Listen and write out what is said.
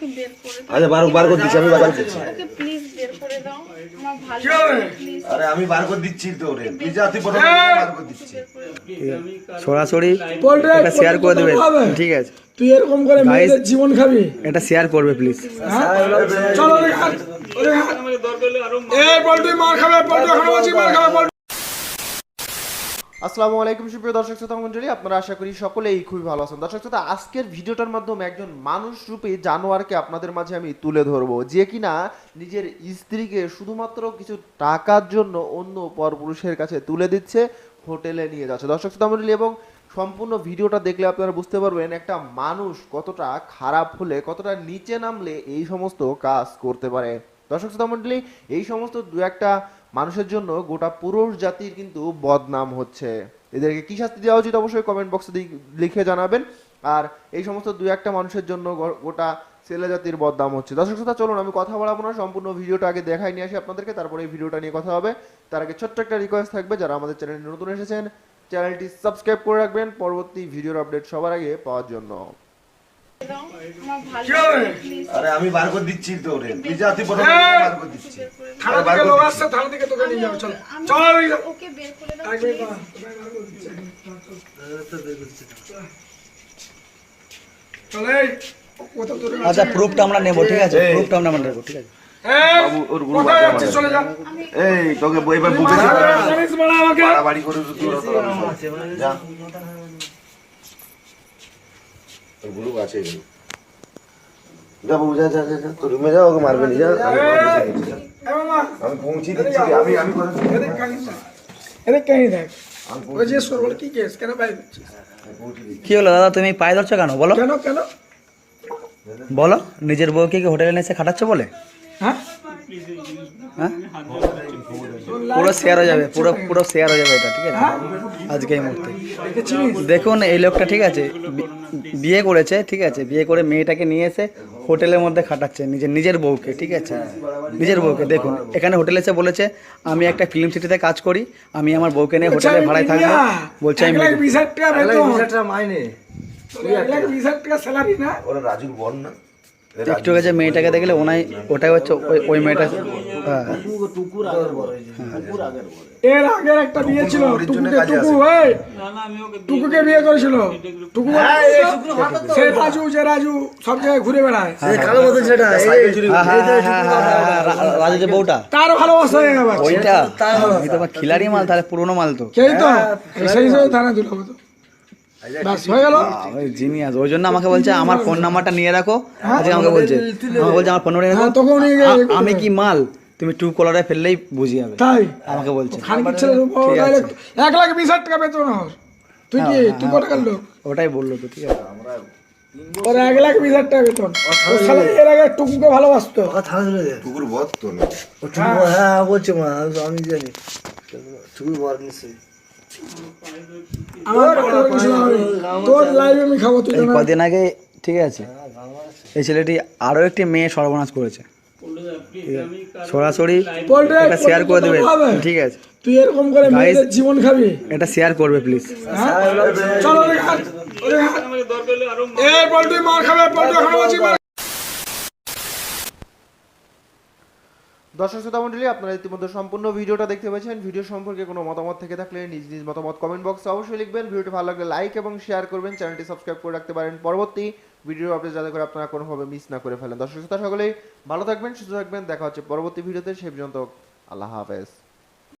ওকে বের করে দাও আচ্ছা বার বার করে দিচ্ছি আমি বার করে দিচ্ছি। ওকে প্লিজ বের করে দাও। আমার ভালো প্লিজ আরে আমি বার করে দিচ্ছি তো রে তুই যা প্রথমে বার করে দিচ্ছি সরাসরি পোল্ট্রি এটা শেয়ার করে দেবে। ঠিক আছে। তুই এরকম করে মেয়েদের জীবন খাবি? এটা শেয়ার করবে প্লিজ হ্যাঁ? চলো ওরে হাত, ওরে হাত। এই পোল্ট্রি মার খাবে এখন মার খাবে আসসালামু আলাইকুম, সুপ্রিয় দর্শক শ্রোতা মণ্ডলী, আপনারা আশা করি সকলেই খুবই ভালো আছেন। দর্শক শ্রোতা, আজকের ভিডিওটার মাধ্যমে একজন মানুষ রূপী জানোয়ারকে আপনাদের মাঝে আমি তুলে ধরবো, যে কিনা নিজের স্ত্রীকে শুধুমাত্র কিছু টাকার জন্য অন্য পরপুরুষের কাছে তুলে দিচ্ছে, হোটেলে নিয়ে যাচ্ছে। দর্শক শ্রোতা মণ্ডলী, এবং সম্পূর্ণ ভিডিওটা দেখলে আপনারা বুঝতে পারবেন একটা মানুষ কতটা খারাপ হলে, কতটা নিচে নামলে এই সমস্ত কাজ করতে পারে। দর্শক শ্রোতা মণ্ডলী, এই সমস্ত দু একটা মানুষের জন্য গোটা পুরুষ জাতির কিন্তু বদনাম হচ্ছে। এদেরকে কি শাস্তি দেওয়া উচিত অবশ্যই কমেন্ট বক্সে লিখে জানাবেন। আর এই সমস্ত দু একটা মানুষের জন্য গোটা ছেলে জাতির বদনাম হচ্ছে। দর্শক শ্রোতা, চলুন, আমি কথা বলাবো না। সম্পূর্ণ ভিডিওটা আগে দেখাই নিয়ে আসি আপনাদেরকে। তারপরে এই ভিডিওটা নিয়ে কথা হবে। তার আগে ছোট্ট একটা রিকোয়েস্ট থাকবে। যারা আমাদের চ্যানেলে নতুন এসেছেন চ্যানেলটি সাবস্ক্রাইব করে রাখবেন। পরবর্তী ভিডিওর আপডেট সবার আগে পাওয়ার জন্য দাও আমার ভালো প্লিজ আরে আমি বার করে দিচ্ছি তো রে তুই যা তুই প্রথমে বার করে দিচ্ছি থানা থেকে লোক আসছে থানা থেকে তোকে নিয়ে যাবে চলো চলো। ওকে বের করে দাও এক মিনিট please। দাঁড়া, বার করে দিচ্ছি। চলো এই, আচ্ছা প্রুফটা আমরা নেব ঠিক আছে প্রুফটা আমরা নেব ঠিক আছে এই, বাবু, ওর গুরু কোথায় বাচ্চা যাচ্ছিস? মানে। চলে যা। এই তোকে এবার বুকে বাড়ি করে। যা তোর গুরু আছে এগুলো। যা বাবু যা যা যা যা। তোর রুমে যা ওকে মারবে নি যা। আমি পৌঁছে দিচ্ছি, আমি আমি কি কেস? কেন বাইরে দিচ্ছিস? পৌঁছে দিচ্ছি। কি হলো দাদা তুমি পায়ে ধরছো কেন? বলো। কেন কেন? বলো নিজের বউকে কি হোটেলে এসে খাটাচ্ছ বলে? হ্যাঁ? হ্যাঁ? পুরো শেয়ার হয়ে যাবে পুরো পুরো শেয়ার হয়ে যাবে এটা ঠিক আছে? আজকে এই মুহূর্তে। দেখুন এই লোকটা ঠিক আছে বিয়ে করেছে ঠিক আছে বিয়ে করে মেয়েটাকে নিয়ে এসে হোটেলের মধ্যে খাটাচ্ছে নিজের নিজের বউকে ঠিক আছে? নিজের বউকে দেখুন এখানে হোটেলে এসে বলেছে আমি একটা ফিল্ম সিটিতে কাজ করি আমি আমার বউকে নিয়ে হোটেলে ভাড়ায় থাকব। বলছে আমি রাজুর বোন না? একটু কাছে মেয়েটাকে দেখলে ওনাই ওটাই হচ্ছে ওই- মেয়েটা হ্যাঁ। এর আগের একটা বিয়ে ছিল ওর জন্য টুকুকে কাজে টুকু টুকুকে বিয়ে করেছিল। টুকু সে রাজু যে রাজু সব জায়গায় ঘুরে বেড়ায়। হ্যাঁ হ্যাঁ হ্যাঁ, হ্যাঁ, হ্যাঁ, রা- রাজু যে বউটা। তার ভালোবাসা হয়ে গেছে ওইটা? আমি খিলাড়ি মাল তাহলে পুরোনো মাল তো। সেই তো সেই হিসেবে থানা দিল ব্যাস হয়ে গেল। জিনিয়াস ওই জন্য আমাকে বলছে আমার ফোন নাম্বারটা নিয়ে রাখো। আজকে আমাকে বলছে আমাকে বলছে আমার ফোন নাম্বার হ্যাঁ, তখন। আমি কি মাল? তুমি টু কলারে ফেললেই বুঝি যাবে। তাই? আমাকে বলছে। এক লাখ বিশ হাজার টাকা বেতন ওর। তুই কি তুই কত টাকার লোক? ওটাই বলল তো ঠিক আছে। ওর এক লাখ বিশ হাজার টাকা বেতন। ওর শালা এর আগে টুকুকে ভালোবাসতো। টুকুর বধ তো না হ্যাঁ বলছি মা আমি জানি। তুমি বল নিশ্চয়ই। আমার টাকার কিছু না হবে। তোর লাইভে আমি খাব তুই এই কদিন আগে ঠিক আছে এই ছেলেটি আরও একটি মেয়ে সর্বনাশ করেছে। সরাসরি এটা শেয়ার করে দেবে। ঠিক আছে। তুই এরকম করে মেয়েদের জীবন খাবি? এটা শেয়ার করবে প্লিজ হ্যাঁ? চলো মার খাবে বলছি মার দর্শক শ্রোতা মন্ডলী আপনারা ইতিমধ্যে সম্পূর্ণ ভিডিওটা দেখতে পেয়েছেন। ভিডিও সম্পর্কে কোনো মতামত থেকে থাকলে নিজ নিজ মতামত কমেন্ট বক্সে অবশ্যই লিখবেন। ভিডিওটি ভালো লাগলে লাইক এবং শেয়ার করবেন। চ্যানেলটি সাবস্ক্রাইব করে রাখতে পারেন। পরবর্তী ভিডিও আপডেট যাতে করে আপনারা কোনোভাবে মিস না করে ফেলেন। দর্শক শ্রোতা সকলেই ভালো থাকবেন, সুস্থ থাকবেন। দেখা হচ্ছে পরবর্তী ভিডিওতে সেই পর্যন্ত আল্লাহ হাফেজ।